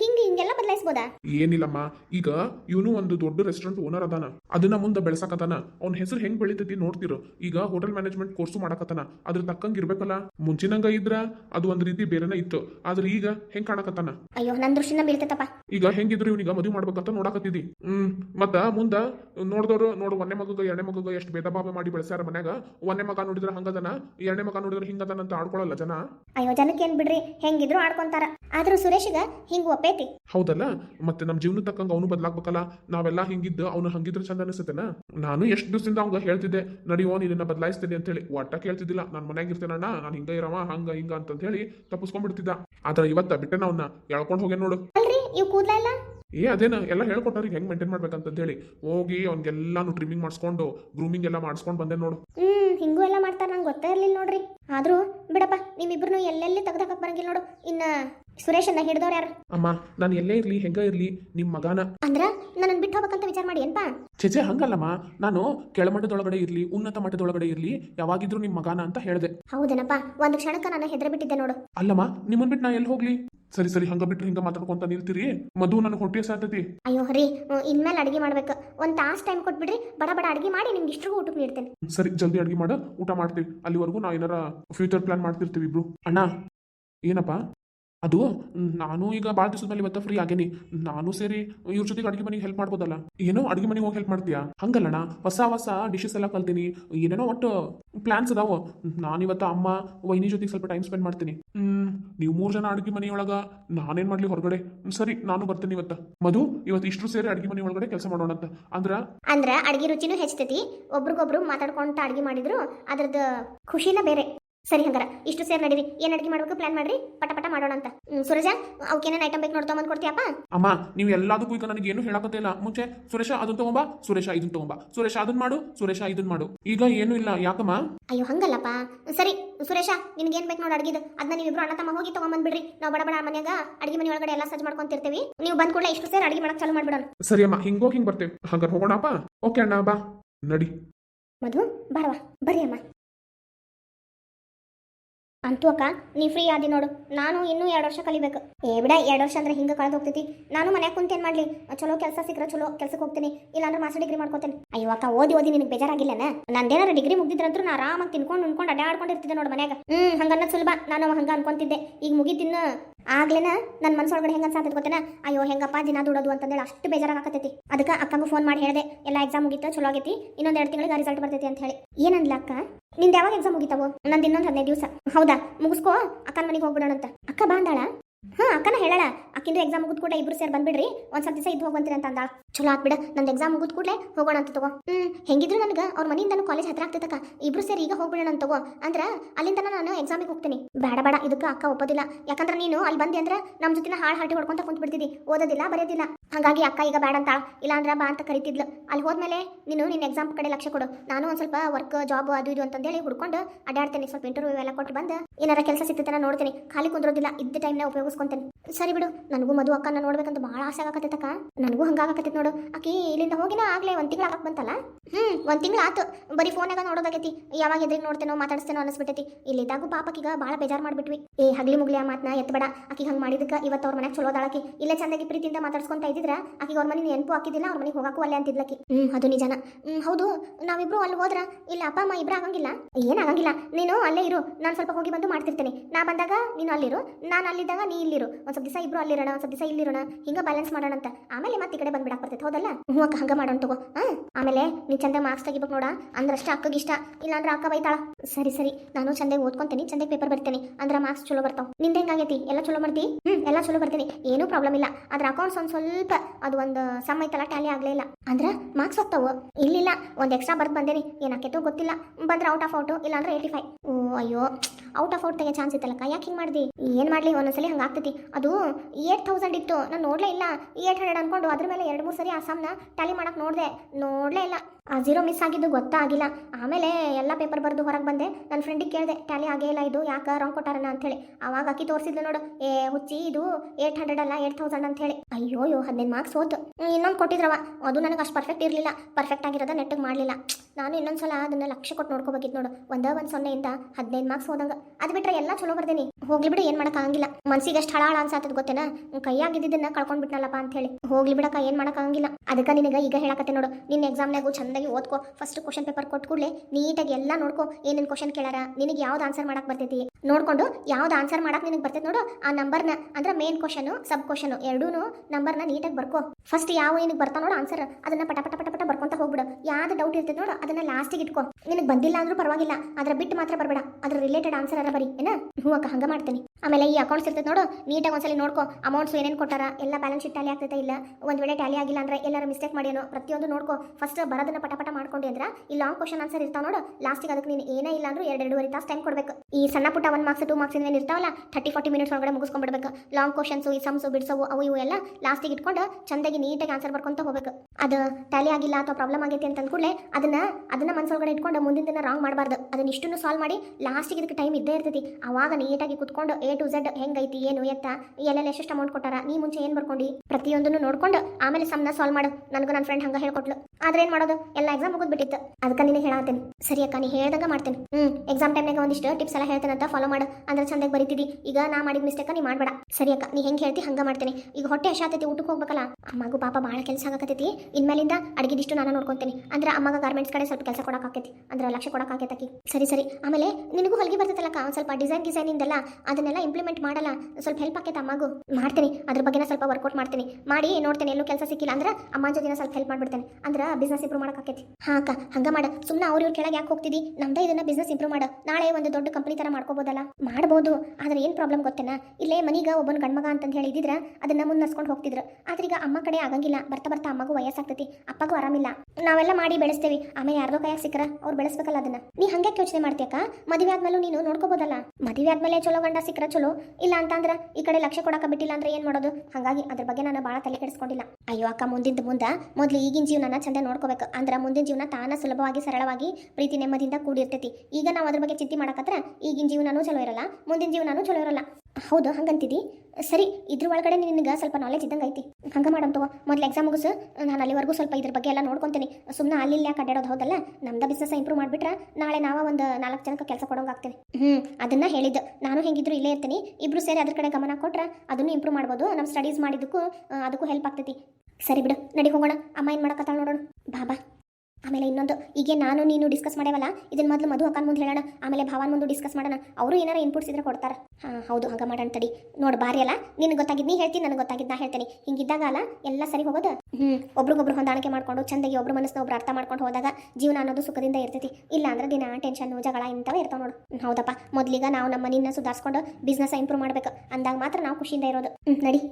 ಹಿಂಗ ಹಿಂಗೆಲ್ಲ ಬದಲಾಯಿಸ್ಬೋದಾ? ಏನಿಲ್ಲಮ್ಮ ಈಗ ಇವನು ಒಂದು ದೊಡ್ಡ ರೆಸ್ಟೋರೆಂಟ್ ಓನರ್ ಅದಾನ. ಅದನ್ನ ಮುಂದೆ ಬೆಳೆಸಕತ್ತಾನ. ಅವ್ನ ಹೆಸರು ಹೆಂಗ್ ಬೆಳಿತೈತಿ ನೋಡ್ತಿರೋ. ಈಗ ಹೋಟೆಲ್ ಮ್ಯಾನೇಜ್ಮೆಂಟ್ ಕೋರ್ಸು ಮಾಡಕತ್ತಾನ. ಅದ್ರ ತಕ್ಕಂಗ್ ಇರ್ಬೇಕಲ್ಲ. ಮುಂಚಿನಂಗ ಇದ್ರ ಅದು ಒಂದ್ ರೀತಿ ಬೇರೆನೇ ಇತ್ತು. ಆದ್ರೆ ಈಗ ಹೆಂಗ್ ಕಾಣಕತ್ತಾನ? ಅಯ್ಯೋ ನನ್ ದೃಷ್ಟಿನ ಬೀಳ್ತೈತಪ್ಪ. ಈಗ ಹೆಂಗಿದ್ರು ಇವನಿಗ ಮದುವೆ ಮಾಡ್ಬೇಕಂತ ನೋಡಕತ್ತಿದಿ. ಹ್ಮ್ ಮತ್ತ ಮುಂದ ನೋಡ್ದವ್ರು ನೋಡು ಒಂದೇ ಮಗಗ ಎರಡನೇ ಮಗಗ ಎಷ್ಟು ಭೇದ ಭಾವ ಮಾಡಿ ಬೆಳೆಸ್ಯಾರ ಮನ್ಯಾಗ. ಒಂದೇ ಮಗ ನೋಡಿದ್ರೆ ಹಂಗದನ ಎರಡನೇ ಮಗ ನೋಡಿದ್ರೆ ಹಿಂಗದನ ಅಂತ ಆಡ್ಕೊಳಲ್ಲ ಜನ. ಅಯ್ಯೋ ಜನಕ್ಕೆ ಏನ್ ಬಿಡ್ರಿ? ಹೆಂಗಿದ್ರು ಆಡ್ಕೊಂತಾರ. ಆದ್ರೂ ಸುರೇಶ್ಗ ಹಿಂಗ್ ಒಪ್ಪೈತಿ. ಹೌದಲ್ಲ? ಮತ್ತೆ ನಮ್ ಜೀವನ ತಕ್ಕಂಗ ಅವನು ಬದಲಾಗ್ಬೇಕಲ್ಲ? ನಾವೆಲ್ಲ ಹಿಂಗಿದ್ದು ಅವನು ಹಂಗಿದ್ರೆ ಚಂದ ಅನಿಸ್ತೇನ ನಾನು ಎಷ್ಟು ದಿವಸದಿಂದ ಅವಂಗ ಹೇಳ್ತಿದ್ದೆ ನಡಿಯೋ ನಿನ್ನ ಬದಲಾಯಿಸ್ತೇನೆ ಅಂತ ಹೇಳಿ. ಒಟ್ಟ ಕೇಳ್ತಿದ್ದಿಲ್ಲ. ನಾನು ಮನ್ಯಾಗ ಇರ್ತೇನಣ್ಣ ನಾನು ಹಿಂಗ ಇರವ ಹಂಗ ಹಿಂಗ ಅಂತ ಹೇಳಿ ತಪ್ಪಿಸ್ಕೊಂಡ್ಬಿಡ್ತಿದ್ದ. ಆದ್ರೆ ಇವತ್ತ ಬಿಟ್ಟೆ ಅವನ್ನ ಎಳ್ಕೊಂಡು ಹೋಗಿ ನೋಡು. ಅಲ್ರಿ ಇವ್ ಕೂದ್ಲ ಇಲ್ಲ ಏ, ಅದೇನ? ಎಲ್ಲ ಹೇಳ್ಕೊಟ್ಟಾರ ಹೆಂಗ್ ಮೇಂಟೈನ್ ಮಾಡ್ಬೇಕಂತ ಹೇಳಿ ಹೋಗಿ ಅವ್ನಿಗೆಲ್ಲಾನು ಟ್ರಿಮ್ಮಿಂಗ್ ಮಾಡಿಸ್ಕೊಂಡು ಗ್ರೂಮಿಂಗ್ ಎಲ್ಲ ಮಾಡಿಸ್ಕೊಂಡು ಬಂದೆ ನೋಡು. ಹಿಂಗೂ ಎಲ್ಲ ಮಾಡ್ತಾರ ನಂಗೆ ಗೊತ್ತೇ ಇರಲಿಲ್ಲ ನೋಡ್ರಿ. ಆದ್ರೂ ಬಿಡಪ್ಪ ನಿಮ್ಮಿಬ್ರು ಎಲ್ಲೆಲ್ಲಿ ತೆಗ್ದಾಕಕ್ ಬರಂಗಿಲ್ಲ ನೋಡು. ಇನ್ನ ಸುರೇಶನ್ನ ಹಿಡ್ದವ್ರು ಯಾರು? ಅಮ್ಮ ನಾನು ಎಲ್ಲೇ ಇರ್ಲಿ ಹೆಂಗ ಇರ್ಲಿ ನಿಮ್ ಮಗಾನ. ಅಂದ್ರ ನನ್ನ ಬಿಟ್ಟು ಹೋಗ್ಬೇಕಂತ ವಿಚಾರ ಮಾಡಿ ಏನ್ಪಾ? ಚೇಚೆ ಹಂಗಲ್ಲಮ್ಮ. ನಾನು ಕೆಳಮಟ್ಟದೊಳಗಡೆ ಇರ್ಲಿ ಉನ್ನತ ಮಟ್ಟದೊಳಗಡೆ ಇರ್ಲಿ ಯಾವಾಗಿದ್ರು ನಿಮ್ ಮಗಾನ ಅಂತ ಹೇಳ್ದೆ. ಹೌದೇನಪ್ಪ ಒಂದು ಕ್ಷಣಕ್ಕ ನಾನು ಹೆದ್ರ ಬಿಟ್ಟಿದ್ದೆ ನೋಡು. ಅಲ್ಲಮ್ಮ ನಿಮ್ಮನ್ ಬಿಟ್ಟು ನಾ ಎಲ್ಲಿ ಹೋಗ್ಲಿ? ಸರಿ ಸರಿ ಹಂಗ ಬಿಟ್ಟು ಹಿಂಗ ಮಾತಾಡ್ಕೊಂತ ನಿಲ್ತೀರಿ? ಮಧು ನನಗೆ ಹೊಟ್ಟೆ ಸಾತತಿ. ಅಯ್ಯೋ ರೀ ಇನ್ಮೇಲೆ ಅಡಿಗೆ ಮಾಡ್ಬೇಕು. ಒಂದ್ ತಾಸ್ ಟೈಮ್ ಕೊಟ್ಬಿಡ್ರಿ ಬಡ ಬಡ ಅಡಿಗೆ ಮಾಡಿ ನಿಮ್ಗೆ ಇಷ್ಟು ಊಟಕ್ಕೆ ನೀಡ್ತೇನೆ. ಸರಿ ಜಲ್ದಿ ಅಡ್ಗೆ ಮಾಡ ಊಟ ಮಾಡ್ತೀವಿ. ಅಲ್ಲಿವರೆಗೂ ನಾವು ಏನಾರ ಫ್ಯೂಚರ್ ಪ್ಲಾನ್ ಮಾಡ್ತಿರ್ತೀವಿ ಇಬ್ರು. ಅಣ್ಣ ಏನಪ್ಪ? ಅದು? ನಾನು ಈಗ ಭಾಳ ದಿವಸದ ಮೇಲೆ ಇವತ್ತ ಫ್ರೀ ಆಗೇನಿ. ನಾನು ಸೇರಿ ಇವ್ರ ಜೊತೆಗೆ ಅಡುಗೆ ಮನೆಗೆ ಹೆಲ್ಪ್ ಮಾಡ್ಬೋದಲ್ಲ? ಏನೋ ಅಡುಗೆ ಮನೆಗೆ ಹೋಗಿ ಹೆಲ್ಪ್ ಮಾಡ್ತೀಯಾ? ಹಂಗಲ್ಲಣ್ಣ ಹೊಸ ಹೊಸ ಡಿಶಸ್ ಎಲ್ಲ ಕಲ್ತೀನಿ. ಏನೇನೋ ಒಟ್ಟು ಪ್ಲಾನ್ಸ್ ಅದಾವ. ನಾನು ಇವತ್ತ ಅಮ್ಮ ವೈನಿ ಜೊತೆಗೆ ಸ್ವಲ್ಪ ಟೈಮ್ ಸ್ಪೆಂಡ್ ಮಾಡ್ತೀನಿ. ಹ್ಮ್ ನೀವು ಮೂರು ಜನ ಅಡುಗೆ ಮನೆಯೊಳಗ ನಾನೇನ್ ಮಾಡ್ಲಿ ಹೊರಗಡೆ? ಸರಿ ನಾನು ಬರ್ತೀನಿ ಇವತ್ತ. ಮಧು ಇವತ್ತು ಇಷ್ಟು ಸೇರಿ ಅಡುಗೆ ಮನೆ ಒಳಗಡೆ ಕೆಲಸ ಮಾಡೋಣ ಅಂತ. ಅಂದ್ರ? ಅಂದ್ರ ಅಡಿಗೆ ರುಚಿನೂ ಹೆಚ್ಚತೈತಿ. ಒಬ್ರಿಗೊಬ್ರು ಮಾತಾಡ್ಕೊಂತ ಅಡುಗೆ ಮಾಡಿದ್ರು ಅದ್ರದ್ದು ಖುಷಿನ ಬೇರೆ. ಸರಿ ಹಂಗಾರ ಇಷ್ಟು ಸೇರ್ ನಡೀರಿ. ಏನ್ ಅಡಿಗೆ ಮಾಡ್ಬೇಕು ಪ್ಲಾನ್ ಮಾಡ್ರಿ. ಪಟ ಪಟ ಮಾಡೋಣ ಅಂತ. ಸುರೇಶ ಅವ್ಕೆ ಅವಕ್ಕೇನೇನು ಐಟಮ್ ಬೇಕು ನೋಡ್ತಾ ಬಂದ್ ಕೊಡ್ತೀಯಪ್ಪ? ಅಮ್ಮ ನೀವು ಎಲ್ಲದಕ್ಕೂ ಈಗ ನನಗೆ ಏನು ಹೇಳಕತ್ತಿಲ್ಲ ಮುಂಚೆ ಸುರೇಶ ಅದನ್ನ ತಗೊಂಬಾ ಸುರೇಶ ಇದನ್ನ ತಗೊಂಬ. ಸುರೇಶ ಅದನ್ನ ಮಾಡು ಸುರೇಶ ಇದನ್ನ ಮಾಡು. ಈಗ ಏನು ಇಲ್ಲ. ಯಾಕಮ್ಮ? ಅಯ್ಯೋ ಹಂಗಲ್ಲಪ್ಪ. ಸರಿ ಸುರೇಶ ನಿನ್ಗೆ ಏನ್ ಬೇಕು ನೋಡಿ ಅಡಿಗೆದು. ಅದನ್ನ ನೀವಿಬ್ರು ಅಣ್ಣ ತಮ್ಮ ಹೋಗಿ ತಗೊಂಬಂದ್ಬಿಡ್ರಿ ನಾವು ಬಡ ಬಡ ಮನೆಯಾಗ ಅಡಿಗೆ ಮನೆ ಒಳಗಡೆ ಎಲ್ಲ ಸಜ್ಜು ಮಾಡ್ಕೊಂತಿರ್ತೀವಿ ನೀವು ಬಂದ್ ಕೂಡಲೇ ಇಷ್ಟು ಸೇರ್ ಅಡಿಗೆ ಮಾಡಕ್ ಚಾಲು ಮಾಡ್ಬಿಡೋಣ. ಸರಿ ಅಮ್ಮ ಹಿಂಗೋಗಿ ಹಿಂಗ್ ಬರ್ತೇವೆ. ಹಂಗಾರೆ ಹೋಗೋಣಪ್ಪ? ಓಕೆ ಅಣ್ಣ ಬಾ. ನಡಿ. ಮಧು ಬಾರವಾ ಬರ್ರಿ ಅಮ್ಮ. ಅಂತೂ ಅಕ್ಕ, ನೀ ಫ್ರೀ ಆದಿ ನೋಡು. ನಾನು ಇನ್ನೂ ಎರಡು ವರ್ಷ ಕಲಿಬೇಕು. ಏ ಬಿಡ, ಎರಡು ವರ್ಷ ಅಂದ್ರೆ ಹಿಂಗೆ ಕಳೆದು ಹೋಗ್ತೈತಿ. ನಾನು ಮನ್ಯಾಗ ಕುಂತೇನು ಮಾಡ್ಲಿ? ಚಲೋ ಕೆಲಸ ಸಿಕ್ಕರೆ ಚಲೋ ಕೆಲಸಕ್ಕೆ ಹೋಗ್ತೀನಿ. ಇಲ್ಲಾಂದ್ರೆ ಮಾಸ್ಟರ್ ಡಿಗ್ರಿ ಮಾಡ್ಕೋತೀನಿ. ಅಯ್ಯೋ ಅಕ್ಕ, ಓದಿ ಓದಿ ನಿನಗೆ ಬೇಜಾರಾಗಿಲ್ಲನ? ನಂದೇನಾರ ಡಿಗ್ರಿ ಮುಗಿದ್ರಂತೂ ನಾ ಆರಾಮಾಗಿ ತಿನ್ಕೊಂಡು ಉಣ್ಕೊಂಡು ಅಡ್ಡಾಡ್ಕೊಂಡಿರ್ತಿದ್ದೆ ನೋಡು ಮನ್ಯಾಗ. ಹ್ಞೂ ಹಂಗನ್ನ ಸುಲಭ. ನಾನು ಹಂಗೆ ಅನ್ಕೊಂತಿದ್ದೆ. ಈಗ ಮುಗಿತಿನ್ನ ಆಗ್ಲೇನ ನನ್ನ ಮನಸ್ಸೊಳಗಡೆ ಹೆಂಗ ಅನ್ಸಾತೈತಿ ಗೊತ್ತೇನ? ಅಯ್ಯೋ ಹೆಂಗಪ್ಪ ದಿನ ದುಡೋದು ಅಂತಂದೇಳಿ ಅಷ್ಟು ಬೇಜಾರಾಗತ್ತೈತಿ ಅದಕ್ಕೆ ಅಕ್ಕಂಗೂ ಫೋನ್ ಮಾಡಿ ಹೇಳಿದೆ. ಎಲ್ಲ ಎಕ್ಸಾಮ್ ಮುಗಿತು, ಚಲೋ ಆಗೈತಿ. ಇನ್ನೊಂದು ಎರಡು ತಿಂಗಳಿಗೆ ರಿಸಲ್ಟ್ ಬರ್ತೈತಿ ಅಂತ ಹೇಳಿ. ಏನಂದ್ಲಕ್ಕ ಅಕ್ಕ? ನಿಂದ ಯಾವಾಗ ಎಕ್ಸಾಮ್ ಮುಗಿತಾವು? ನಂದು ಇನ್ನೊಂದು ಹದಿನೈದು ದಿವಸ. ಹೌದಾ? ಮುಗಿಸ್ಕೋ, ಅಕ್ಕನ ಮನೆಗೆ ಹೋಗ್ಬಿಡೋಣ ಅಂತ. ಅಕ್ಕ ಬಾಂದಾಳ ಹಾ, ಅಕ್ಕನ ಹೇಳಳ. ಅಕ್ಕಿಂದು ಎಕ್ಸಾಮ್ ಮುಗಿದ ಕೂಡ ಇಬ್ರು ಸೇರಿ ಬಂದ್ಬಿಡ್ರಿ. ಒಂದ್ ಸ್ವಲ್ಪ ದಿವಸ ಇದ್ದು ಹೋಗ್ಬಂತೀರಿ ಅಂತ ಅಂದಾಳ. ಚಲೋ ಆತ್ಬಿಡ ನಂದು ಎಕ್ಸಾಮ್ ಮುಗಿದ ಕೂಡಲೇ ಹೋಗೋಣ ಅಂತ ತಗೋ. ಹ್ಮ್, ಹೆಂಗಿದ್ರು ನನಗೆ ಅವ್ರ ಮನೆಯಿಂದನೂ ಕಾಲೇಜ್ ಹತ್ರ ಆಗ್ತೈತಕ್ಕ ಇಬ್ರು ಸೇರಿ ಈಗ ಹೋಗ್ಬಿಡೋಣ ಅಂತ ತಗೋ. ಅಂದ್ರ ಅಲ್ಲಿಂದ ನಾನು ಎಕ್ಸಾಮಿಗೆ ಹೋಗ್ತೀನಿ. ಬೇಡ ಬೇಡ, ಇದಕ್ಕೆ ಅಕ್ಕ ಒಪ್ಪೋದಿಲ್ಲ. ಯಾಕಂದ್ರೆ ನೀನು ಅಲ್ಲಿ ಬಂದಿ ಅಂದ್ರೆ ನಮ್ಮ ಜೊತೆನ ಹಾಳು ಹಾಟಿ ಹೊಡ್ಕೊಂತ ಕುಂತ್ ಬಿಡ್ತಿದ್ದಿ ಓದೋದಿಲ್ಲ, ಬರೆಯೋದಿಲ್ಲ. ಹಾಗಾಗಿ ಅಕ್ಕ ಈಗ ಬೇಡ ಅಂತಾಳ. ಇಲ್ಲ ಅಂದ್ರೆ ಬಾ ಅಂತ ಕರಿತಿದ್ಲು. ಅಲ್ಲಿ ಹೋದ್ಮೇಲೆ ನೀನು ನಿನ್ನ ಎಕ್ಸಾಮ್ ಕಡೆ ಲಕ್ಷ್ಯ ಕೊಡು. ನಾನು ಒಂದ್ ಸ್ವಲ್ಪ ವರ್ಕ್ ಜಾಬ್ ಅದು ಇದು ಅಂತಂದೇಳಿ ಹುಡ್ಕೊಂಡು ಅಡ್ಡಾಡ್ತೇನೆ ಸ್ವಲ್ಪ ಇಂಟರ್ವ್ಯೂ ಎಲ್ಲ ಕೊಟ್ಟು ಬಂದು ಏನಾರ ಕೆಲಸ ಸಿಗ್ತೈತೆ ನೋಡ್ತೀನಿ. ಖಾಲಿ ಕುಂದ್ರೋದಿಲ್ಲ, ಇದ್ದ ಟೈಮ್ನ ಉಪಯೋಗಿಸ್ಕೊಂತೇನೆ. ಸರಿ ಬಿಡು, ನನಗೂ ಮಧು ಅಕ್ಕನ ನೋಡ್ಬೇಕಂತ ಭಾಳ ಆಸೆ ಆಗಕತ್ತೈತಕ್ಕ. ನನಗೂ ಹಂಗಾಗಕತ್ತೈತಿ ನೋಡು. ಆಕಿ ಇಲ್ಲಿಂದ ಹೋಗಿನ ಆಗ್ಲೇ ಒಂದ್ ತಿಂಗಳ ಬಂತಲ್ಲ? ಹ್ಮ್, ಒಂದ್ ತಿಂಗಳ ಆತು. ಬರೀ ಫೋನಾಗ ನೋಡೋದಾಗೈತಿ. ಯಾವಾಗ ಎದ್ರಿಗೆ ನೋಡ್ತೇನೋ ಮಾತಾಡಿಸ್ತೇನೋ ಅನಿಸ್ಬಿಟ್ಟೈತಿ ಇಲ್ಲಿದ್ದಾಗೂ ಪಾಪಕ್ಕೀಗ ಭಾಳ ಬೇಜಾರ್ ಮಾಡ್ಬಿಟ್ವಿ. ಏ, ಹಗ್ಲಿ ಮುಗ್ಲಿ ಆ ಮಾತನ್ನ ಎತ್ಬೇಡ. ಆಕಿ ಹಂಗ್ ಮಾಡಿದಕ್ಕೆ ಇವತ್ತು ಅವ್ರ ಮನೆಗೆ ಚಲೋ ಅದಾಳಕಿ ಇಲ್ಲೇ ಚಂದಾಗಿ ಪ್ರೀತಿಯಿಂದ ಮಾತಾಡ್ಸ್ಕೊಂತ ಇದ್ದಿದ್ರ ಆಕಿಗೆ ಅವ್ರ ಮನೆ ನೆನಪು ಹಾಕಿದಿಲ್ಲ ಅವ್ರ ಮನೆಗೆ ಹೋಗಕ್ಕೂ ಅಲ್ಲೇ ಅಂತಿದ್ಲಕಿ ಹ್ಮ್, ಅದು ನಿಜನ. ಹ್ಮ್, ಹೌದು. ನಾವಿಬ್ರು ಅಲ್ಲಿ ಹೋದ್ರ, ಇಲ್ಲ ಅಪ್ಪ, ಅಮ್ಮ ಇಬ್ರ ಆಗಂಗಿಲ್ಲ? ಏನ್ ಆಗಂಗಿಲ್ಲ. ನೀನು ಅಲ್ಲೇ ಇರು. ನಾನು ಸ್ವಲ್ಪ ಹೋಗಿ ಬಂದು ಮಾಡ್ತಿರ್ತೇನೆ. ನಾ ಬಂದಾಗ ನೀನು ಅಲ್ಲಿರು. ನಾನು ಅಲ್ಲಿದ್ದಾಗ ನೀ ಇಲ್ಲಿರು. ಒಂದ್ ಸ್ವಲ್ಪ ದಿವಸ ಇಬ್ರು ಅಲ್ಲಿರೋಣ, ಒಂದ್ ಸ್ವಲ್ಪ ದಿವಸ ಇಲ್ಲಿರೋಣ. ಹಿಂಗ ಬ್ಯಾಲೆನ್ಸ್ ಮಾಡೋಣ ಅಂತ ಆಮೇಲೆ ಮತ್ತೆ ಈ ಕಡೆ ಬಂದ್ಬಿಡಕ್ ಬರ್ತೈತೆ ಹೌದಲ್ಲ? ಹ್ಞೂ ಅಕ್ಕ, ಹಂಗೆ ಮಾಡೋಣ ತಗೋ. ಹಾಂ ಆಮೇಲೆ ನೀ ಚಂದ ಮಾರ್ಕ್ಸ್ ತೆಗಿಬೇಕು ನೋಡ. ಅಂದ್ರಷ್ಟ ಅಕ್ಕಗೆ ಇಷ್ಟ. ಇಲ್ಲಾಂದ್ರೆ ಅಕ್ಕ ಬೈತಾಳ. ಸರಿ ಸರಿ. ನಾನು ಚಂದಾಗಿ ಓದ್ಕೊಂತೀನಿ, ಚಂದಾಗಿ ಪೇಪರ್ ಬರ್ತೇನೆ. ಅಂದ್ರೆ ಮಾರ್ಕ್ಸ್ ಚಲೋ ಬರ್ತಾವ. ನಿಂದ ಹೆಂಗಾಗೈತಿ ಎಲ್ಲ ಚಲೋ ಮಾಡ್ತಿ? ಹ್ಞೂ ಎಲ್ಲ ಚಲೋ ಬರ್ತೀನಿ. ಏನೂ ಪ್ರಾಬ್ಲಮ್ ಇಲ್ಲ. ಅದ್ರ ಅಕೌಂಟ್ಸ್ ಒಂದು ಸ್ವಲ್ಪ, ಅದು ಒಂದು ಸಮ್ ಐತಲ್ಲ ಟ್ಯಾಲಿ ಆಗಲೇ ಇಲ್ಲ. ಅಂದ್ರೆ ಮಾರ್ಕ್ಸ್ ಹೋಗ್ತಾವ ಇಲ್ಲಿಲ್ಲ, ಒಂದು ಎಕ್ಸ್ಟ್ರಾ ಬರ್ತ್ ಬಂದೇನಿ. ಏನಾಕೈತೋ ಗೊತ್ತಿಲ್ಲ. ಬಂದ್ರೆ ಔಟ್ ಆಫ್ ಔಟು ಇಲ್ಲಾಂದ್ರೆ ಏಯ್ಟಿ ಫೈವ್ ಅಯ್ಯೋ ಔಟ್ ಆಫ್ ಔಟ್ ತೆಗೆ ಚಾನ್ಸ್ ಇತ್ತಲ್ಲಕ್ಕ ಯಾಕೆ ಹಿಂಗೆ ಮಾಡ್ದಿ? ಏನು ಮಾಡಲಿ? ಒಂದೊಂದ್ಸಲಿ ಹಂಗೆ ಆಗ್ತೈತಿ. ಅದು ಏಟ್ ತೌಸಂಡ್ ಇತ್ತು. ನಾನು ನೋಡಲೇ ಇಲ್ಲ. ಏಟ್ ಹಂಡ್ರೆಡ್ ಅನ್ಕೊಂಡು ಅದ್ರ ಮೇಲೆ ಎರಡು ಮೂರು ಸರಿ ಆ ಸಮ್ನ ಟ್ಯಾಲಿ ಮಾಡಕ್ಕೆ ನೋಡಿದೆ. ನೋಡಲೇ ಇಲ್ಲ. ಆ ಜೀರೋ ಮಿಸ್ ಆಗಿದ್ದು ಗೊತ್ತಾಗಿಲ್ಲ ಆಮೇಲೆ ಎಲ್ಲ ಪೇಪರ್ ಬರೆದು ಹೊರಗೆ ಬಂದೆ. ನನ್ನ ಫ್ರೆಂಡಿಗೆ ಕೇಳಿದೆ, ಟ್ಯಾಲಿ ಆಗೇ ಇಲ್ಲ ಇದು, ಯಾಕೆ ರಾಂಗ್ ಕೊಟ್ಟಾರನ? ಅಂಥೇಳಿ. ಅವಾಗ ಅಕ್ಕಿ ತೋರಿಸಿದ್ಲು ನೋಡು, ಏ ಹುಚ್ಚಿ, ಇದು ಏಟ್ ಹಂಡ್ರೆಡ್ ಅಲ್ಲ ಏಟ್ ತೌಸಂಡ್ ಅಂತ ಹೇಳಿ ಅಯ್ಯೋ ಯೋ ಹದಿನೈದು ಮಾರ್ಕ್ಸ್ ಹೋತು. ಇನ್ನೊಂದು ಕೊಟ್ಟಿದ್ರವ. ಅದು ನನಗೆ ಅಷ್ಟು ಪರ್ಫೆಕ್ಟ್ ಇರಲಿಲ್ಲ. ಪರ್ಫೆಕ್ಟ್ ಆಗಿರೋದ ನೆಟ್ಟಿಗೆ ಮಾಡಲಿಲ್ಲ. ನಾನು ಇನ್ನೊಂದ್ಸಲ ಅದನ್ನ ಲಕ್ಷ ಕೊಟ್ಟು ನೋಡ್ಕೋಬೇಕಿತ್ತು ನೋಡು. ಒಂದೇ ಒಂದು ಸೊನ್ನೆಯಿಂದ ಹದಿನೈದು ಮಾರ್ಕ್ಸ್ ಹೋದಂಗೆ. ಅದು ಬಿಟ್ರೆ ಎಲ್ಲ ಚಲೋ ಬರ್ದೇನಿ. ಹೋಗ್ಲಿ ಬಿಡು, ಏನು ಆಗಂಗಿಲ್ಲ. ಮನ್ಸಿಗೆ ಎಷ್ಟು ಹಳಾಳ ಅನ್ಸಾತದ ಗೊತ್ತೇನ? ಕೈಯಾಗಿದ್ದನ್ನ ಕಳ್ಕೊಂಡ್ಬಿಟ್ನಲ್ಲಪ್ಪ ಅಂತ ಹೇಳಿ ಹೋಗ್ಲಿ ಬಿಡಕ್ಕ, ಏನು ಆಗಂಗಿಲ್ಲ. ಅದಕ್ಕೆ ನಿನಗೆ ಈಗ ಹೇಳಕತ್ತೆ ನೋಡು. ನಿನ್ನ ಎಕ್ಸಾಮ್ನಾಗೂ ಚಂದಾಗಿ ಓದ್ಕೋ ಫಸ್ಟ್ ಕ್ವಶನ್ ಪೇಪರ್ ಕೊಟ್ಟು ಕೂಡಲೇ ನೀಟಾಗಿ ಎಲ್ಲ ನೋಡ್ಕೋ, ಏನೇನು ಕ್ವಶನ್ ಕೇಳಾರ ನಿನಗೆ ಯಾವ್ದು ಆನ್ಸರ್ ಮಾಡಕ್ಕೆ ಬರ್ತೈತಿ? ನೋಡ್ಕೊಂಡು ಯಾವ್ದು ಆನ್ಸರ್ ಮಾಡಕ್ ನಿನಗೆ ಬರ್ತೈತೆ ನೋಡು. ಆ ನಂಬರ್ನ ಅಂದ್ರೆ ಮೇನ್ ಕ್ವಶನ್ ಸಬ್ ಕ್ವಶನ್ ಎರಡೂ ನಂಬರ್ನ ನೀಟಾಗಿ ಬರ್ಕೋ. ಫಸ್ಟ್ ಯಾವ ನಿನಗೆ ಬರ್ತಾ ನೋಡು ಆನ್ಸರ್ ಅದನ್ನ ಪಟ ಪಟ ಪಟ ಪಟ ಬರ್ಕೊಂತ ಹೋಗ್ಬಿಡು. ಯಾವ್ದು ಡೌಟ್ ಇರ್ತೈತೆ ನೋಡು, ಅದನ್ನ ಲಾಸ್ಟಿಗೆ ಇಟ್ಕೋ. ನಿನಗೆ ಬಂದಿಲ್ಲ ಅಂದ್ರೂ ಪರವಾಗಿಲ್ಲ ಅದ್ರ ಬಿಟ್ಟು ಮಾತ್ರ ಬರಬೇಡ. ಅದ್ರ ರಿಲೇಟೆಡ್ ಆನ್ಸರ್ ಅರ ಬರಿ, ಏನ? ಹ್ಞೂ ಅಕ್ಕ, ಹಂಗ ಮಾಡ್ತೀನಿ. ಆಮೇಲೆ ಈ ಅಕೌಂಟ್ಸ್ ಇರ್ತೈತೆ ನೋಡು, ನೀಟಾಗಿ ಒಂದ್ಸಲಿ ನೋಡ್ಕೋ. ಅಮೌಂಟ್ಸ್ ಏನೇನು ಕೊಟ್ಟಾರ, ಎಲ್ಲ ಬ್ಯಾಲೆನ್ಸ್ ಶೀಟ್ ಟ್ಯಾಲಿ ಆಗ್ತೈತೆ ಇಲ್ಲ? ಒಂದ್ ವೇಳೆ ಟ್ಯಾಲಿ ಆಗಿಲ್ಲ ಅಂದ್ರೆ ಎಲ್ಲರೂ ಮಿಸ್ಟೇಕ್ ಮಾಡ್ಯಾನೋ, ಪ್ರತಿಯೊಂದು ನೋಡ್ಕೋ. ಫಸ್ಟ್ ಬರೋದನ್ನ ಪಟ ಪಟ ಮಾಡ್ಕೊಂಡಿ ಅಂದ್ರೆ, ಈ ಲಾಂಗ್ ಕ್ವಶನ್ ಆನ್ಸರ್ ಇರ್ತಾವ ನೋಡು ಲಾಸ್ಟಿಗೆ ಅದಕ್ಕೆ ನೀನು ಏನೇ ಇಲ್ಲ ಅಂದ್ರೂ ಎರಡು ಎರಡೂವರೆ ತಾಸು ಟೈಮ್ ಕೊಡಬೇಕು. ಈ ಸಣ್ಣ ಪುಟ್ಟ ಒನ್ ಮಾರ್ಕ್ಸ್ ಟೂ ಮಾರ್ಕ್ಸ್ ಏನು ಇರ್ತಾವಲ್ಲ ಥರ್ಟಿ ಫಾರ್ಟಿ ಮಿನಿಟ್ಸ್ ಒಳಗಡೆ ಮುಗಿಸ್ಕೊಂಡ್ಬಿಡ್ಬೇಕು. ಲಾಂಗ್ ಕ್ವಶನ್ಸು ಈ ಸಮ್ಸು ಬಿಡ್ಸವು ಅವು ಇವು ಎಲ್ಲ ಲಾಸ್ಟಿಗೆ ಇಟ್ಕೊಂಡು ಚಂದಾಗಿ ನೀಟಾಗಿ ಆನ್ಸರ್ ಬರ್ಕೊಂತ ಹೋಗ್ಬೇಕು. ಅದು ಟ್ಯಾಲಿ ಆಗಿಲ್ಲ ಅಥವಾ ಪ್ರಾಬ್ಲಮ್ ಆಗೈತಿ ಅಂತ ಅಂದ್ಕೂಡಲೇ ಅದನ್ನ ಅದನ್ನ ಮನಸ್ಸೊಳಗಡೆ ಇಟ್ಕೊಂಡು ಮುಂದಿನ ದಿನ ರಾಂಗ್ ಮಾಡಬಾರ್ದು. ಅದನ್ನ ಇಷ್ಟನ್ನು ಸಾಲ್ವ್ ಮಾಡಿ ಲಾಸ್ಟಿಗೆ ಇದಕ್ಕೆ ಟೈಮ್ ಇದ್ದೇ ಇರ್ತೈತಿ. ಅವಾಗ ನೀಟಾಗಿ ಕುತ್ಕೊಂಡು ಎ ಟು ಝೆಡ್ ಹೆಂಗೈತಿ, ಏನು, ಎತ್ತ ಎಲ್ಲೆಲ್ಲ ಎಷ್ಟು ಅಮೌಂಟ್ ಕೊಟ್ಟಾರ, ನೀ ಮುಂಚೆ ಏನು ಬರ್ಕೊಂಡು? ಪ್ರತಿಯೊಂದನ್ನು ನೋಡ್ಕೊಂಡು ಆಮೇಲೆ ಸಮ್ನ ಸಾಲ್ವ್ ಮಾಡು. ನನಗೂ ನನ್ನ ಫ್ರೆಂಡ್ ಹಂಗ ಹೇಳ್ಕೊಟ್ಲು. ಆದ್ರೆ ಏನು ಮಾಡೋದು? ಎಲ್ಲ ಎಕ್ಸಾಮ್ ಮುಗಿದ್ಬಿಟ್ಟಿತ್ತು. ಅದಕ್ಕೆ ನಿನಗೆ ಹೇಳತ್ತೇನೆ. ಸರಿ ಅಕ್ಕ, ನೀ ಹೇಳ್ದಂಗ ಮಾಡ್ತೇನೆ. ಹ್ಮ್ ಎಕ್ಸಾಮ್ ಟೈಮ್ನಾಗ ಒಂದಿಷ್ಟು ಟಿಪ್ಸ್ ಎಲ್ಲ ಹೇಳ್ತೇನೆ ಅಂತ ಫಾಲೋ ಮಾಡು. ಅಂದ್ರೆ ಚಂದಾಗಿ ಬರಿತಿದ್ದಿ ಈಗ ನಾ ಮಾಡಿದ ಮಿಸ್ಟೇಕ ನೀ ಮಾಡಬೇಡ. ಸರಿ ಅಕ್ಕ, ನೀ ಹೆಂಗೆ ಹೇಳ್ತಿ ಹಂಗ ಮಾಡ್ತೇನೆ. ಈಗ ಹೊಟ್ಟೆ ಹಶಾತೈತಿ ಊಟಕ್ಕೆ ಹೋಗ್ಬೇಕಲ್ಲ. ಅಮ್ಮಗೂ ಪಾಪ ಭಾಳ ಕೆಲಸ ಆಗಕತ್ತೈತಿ. ಇನ್ಮೇಲಿಂದ ಅಡುಗೆದಿಷ್ಟು ನಾನು ನೋಡ್ಕೊಂತೇನೆ. ಅಂದ್ರೆ ಅಮ್ಮಗ ಗಾರ್ಮೆಂಟ್ಸ್ ಕಡೆ ಸ್ವಲ್ಪ ಕೆಲಸ ಕೊಡಕ್ಕಾಕೈತಿ ಅಂದ್ರೆ ಲಕ್ಷ ಕೊಡಕ್ಕಾಕೈತಕಿ ಸರಿ ಸರಿ. ಆಮೇಲೆ ನಿನಗೂ ಹೊಲಿಗೆ ಬರ್ತೈತಲ್ಲಕ್ಕ ಒಂದು ಸ್ವಲ್ಪ ಡಿಸೈನ್ ಡಿಸೈನ್ ಇಂದಲ್ಲ. ಅದನ್ನೆಲ್ಲ ಇಂಪ್ಲಿಮೆಂಟ್ ಮಾಡಲ್ಲ. ಸ್ವಲ್ಪ ಹೆಲ್ಪ್ ಆಕೈತೆ ಅಮ್ಮಗೂ ಮಾಡ್ತೀನಿ. ಅದ್ರ ಬಗ್ಗೆನ ಸ್ವಲ್ಪ ವರ್ಕೌಟ್ ಮಾಡ್ತೀನಿ. ಮಾಡಿ ನೋಡ್ತೇನೆ, ಎಲ್ಲೂ ಕೆಲಸ ಸಿಕ್ಕಿಲ್ಲ ಅಂದ್ರೆ ಅಮ್ಮ ಜೊತೆನ ಸ್ವಲ್ಪ ಹೆಲ್ಪ್ ಮಾಡ್ಬಿಡ್ತೇನೆ. ಅಂದ್ರೆ ಬಿಸ್ನೆಸ್ ಇಂಪ್ರೂವ್ ಮಾಡಕ್ಕಾಕೈತಿ ಹಾ ಅಕ್ಕ, ಹಂಗ ಮಾಡ. ಸುಮ್ಮನೆ ಅವ್ರ ಇವ್ರ ಕೆಳಗೆ ಯಾಕೆ ಹೋಗ್ತಿದಿ? ನಮ್ದೇ ಇದನ್ನ ಬಿಸ್ನೆಸ್ ಇಂಪ್ರೂವ್ ಮಾಡ. ನಾಳೆ ಒಂದು ದೊಡ್ಡ ಕಂಪನಿ ತರ ಮಾಡ್ಕೋಬೋದಲ್ಲ ಮಾಡ್ಬೋದು. ಆದ್ರೆ ಏನ್ ಪ್ರಾಬ್ಲಮ್ ಗೊತ್ತೇನ? ಇಲ್ಲೇ ಮನೀಗ ಒಬ್ಬನ ಗಂಡ್ಮಗ ಅಂತ ಹೇಳಿದಿದ್ರ ಅದನ್ನ ಮುನ್ನಸ್ಕೊಂಡು ಹೋಗ್ತಿದ್ರು. ಆದ್ರೆ ಈಗ ಅಮ್ಮ ಕಡೆ ಆಗಂಗಿಲ್ಲ. ಬರ್ತಾ ಬರ್ತಾ ಅಮ್ಮಗೂ ವಯಸ್ಸಾಗ್ತೈತಿ. ಅಪ್ಪಗೂ ಆರಾಮಿಲ್ಲ. ನಾವೆಲ್ಲ ಮಾಡಿ ಬೆಳೆಸ್ತೇವಿ. ಆಮೇಲೆ ಯಾರ್ದೋ ಕೈಯಾಗ ಸಿಕ್ಕರ ಅವ್ರು ಬೆಳೆಸ್ಬೇಕಲ್ಲ ಅದನ್ನ. ನೀ ಹಂಗೆ ಯೋಚನೆ ಮಾಡ್ತೀಯಕ್ಕ ಮದುವೆ ಆದ್ಮೇಲೆ ನೀನು ನೋಡ್ಕೋಬೋದಲ್ಲ. ಮದುವೆ ಆದ್ಮೇಲೆ ಚಲೋ ಗಂಡ ಸಿಕ್ಕರ ಚಲೋ. ಇಲ್ಲ ಅಂತಂದ್ರ ಈ ಕಡೆ ಲಕ್ಷ ಕೊಡಕ ಬಿಟ್ಟಿಲ್ಲ ಅಂದ್ರೆ ಏನ್ ಮಾಡೋದು? ಹಾಗಾಗಿ ಅದ್ರ ಬಗ್ಗೆ ನಾನು ಬಹಳ ತಲೆ ಕೆಡಿಸ್ಕೊಂಡಿಲ್ಲ. ಅಯ್ಯೋ ಅಕ್ಕ ಮುಂದಿನ ಮುಂದ ಮೊದಲು ಈಗಿನ ಜೀವನನ ಚಂದ ನೋಡ್ಕೋಬೇಕು. ಅಂದ್ರ ಮುಂದಿನ ಜೀವನ ತಾನ ಸುಲಭವಾಗಿ ಸರಳವಾಗಿ, ಪ್ರೀತಿ ನೆಮ್ಮದಿಯಿಂದ ಕೂಡಿರ್ತೈತಿ. ಈಗ ನಾವು ಅದ್ರ ಬಗ್ಗೆ ಚಿಂತೆ ಮಾಡಕತ್ರ ಈಗಿನ ಜೀವನನೂ ಚಲೋ ಇರಲ್ಲ, ಮುಂದಿನ ಜೀವನನೂ ಚಲೋ ಇರಲ್ಲ. ಹೌದು ಹಂಗಂತಿದ್ದಿ ಸರಿ, ಇದ್ರ ಒಳಗಡೆ ನಿನಗೆ ಸ್ವಲ್ಪ ನಾಲೆಜ್ ಇದ್ದಂಗೆ ಐತಿ. ಹಂಗೆ ಮಾಡಮ್ ತಗೋ ಮೊದಲು ಎಕ್ಸಾಮ್ ಮುಗಿಸು, ನಾನು ಅಲ್ಲಿವರೆಗೂ ಸ್ವಲ್ಪ ಇದ್ರ ಬಗ್ಗೆ ಎಲ್ಲ ನೋಡ್ಕೊತೀನಿ. ಸುಮ್ಮನೆ ಅಲ್ಲಿ ಇಲ್ಲಿ ಯಾಕೆ ಅಡ್ಡಾಡೋದು ಹೌದಲ್ಲ? ನಮ್ದು ಬಿಸ್ನೆಸ್ ಇಂಪ್ರೂವ್ ಮಾಡಿಬಿಟ್ರೆ ನಾಳೆ ನಾವ ಒಂದು ನಾಲ್ಕು ಜನಕ್ಕೆ ಕೆಲಸ ಕೊಡೋಂಗೆ ಆಗ್ತೀನಿ ಹ್ಞೂ ಅದನ್ನ ಹೇಳಿದ್ದು. ನಾನು ಹೆಂಗಿದ್ರು ಇಲ್ಲೇ ಇರ್ತೀನಿ. ಇಬ್ರು ಸೇರಿ ಅದ್ರ ಕಡೆ ಗಮನ ಕೊಟ್ರೆ ಅದನ್ನು ಇಂಪ್ರೂವ್ ಮಾಡ್ಬೋದು. ನಮ್ಮ ಸ್ಟಡೀಸ್ ಮಾಡಿದ್ದಕ್ಕೂ ಅದಕ್ಕೂ ಹೆಲ್ಪ್ ಆಗ್ತೈತಿ. ಸರಿ ಬಿಡು, ನಡಿ ಹೋಗೋಣ. ಅಮ್ಮ ಏನು ಮಾಡಕತ್ತಾಳ ನೋಡೋಣ. ಬಾಬಾ ಆಮೇಲೆ ಇನ್ನೊಂದು ಈಗ ನಾನು ನೀನು ಡಿಸ್ಕಸ್ ಮಾಡೇವಲ್ಲ ಇದನ್ನ ಮೊದಲು ಮಧು ಅಕ್ಕನ ಮುಂದೆ ಹೇಳೋಣ, ಆಮೇಲೆ ಭಾವನ ಮುಂದೆ ಡಿಸ್ಕಸ್ ಮಾಡೋಣ. ಅವರು ಏನಾರ ಇನ್ಪುಟ್ಸ್ ಇದ್ರೆ ಕೊಡ್ತಾರೆ. ಹಾಂ, ಹೌದು, ಹಂಗೆ ಮಾಡೋಣ ತಡಿ. ನೋಡು, ಬಾರಿ ಅಲ್ಲ, ನಿನಗೆ ಗೊತ್ತಾಗಿದ್ದು ನೀ ಹೇಳ್ತೀನಿ ನನಗೆ ಗೊತ್ತಾಗಿದ್ದು ನಾ ಹೇಳ್ತೀನಿ. ಹಿಂಗಿದ್ದಾಗ ಅಲ್ಲ, ಎಲ್ಲ ಸರಿ ಹೋಗೋದು? ಹ್ಞೂ ಒಬ್ರಿಗೊಬ್ರು ಹೊಂದಾಣಿಕೆ ಮಾಡ್ಕೊಂಡು, ಚಂದಾಗಿ ಒಬ್ರು ಮನಸ್ಸನ್ನ ಒಬ್ರು ಅರ್ಥ ಮಾಡ್ಕೊಂಡು ಹೋದಾಗ ಜೀವನ ಅನ್ನೋದು ಸುಖದಿಂದ ಇರ್ತೈತಿ. ಇಲ್ಲ ಅಂದ್ರೆ ದಿನ ಟೆನ್ಷನ್ ಜಗಳ ಇಂಥವೇ ಇರ್ತಾವೆ ನೋಡು. ಹೌದಪ್ಪ. ಮೊದ್ಲಿಗ ನಾವು ನಮ್ಮ ಮನಿನ ಸುಧಾರಿಸ್ಕೊಂಡು ಬಿಸ್ನೆಸ್ ಇಂಪ್ರೂವ್ ಮಾಡ್ಬೇಕು. ಅಂದಾಗ ಮಾತ್ರ ನಾವು ಖುಷಿಯಿಂದ ಇರೋದು. ನಡಿ.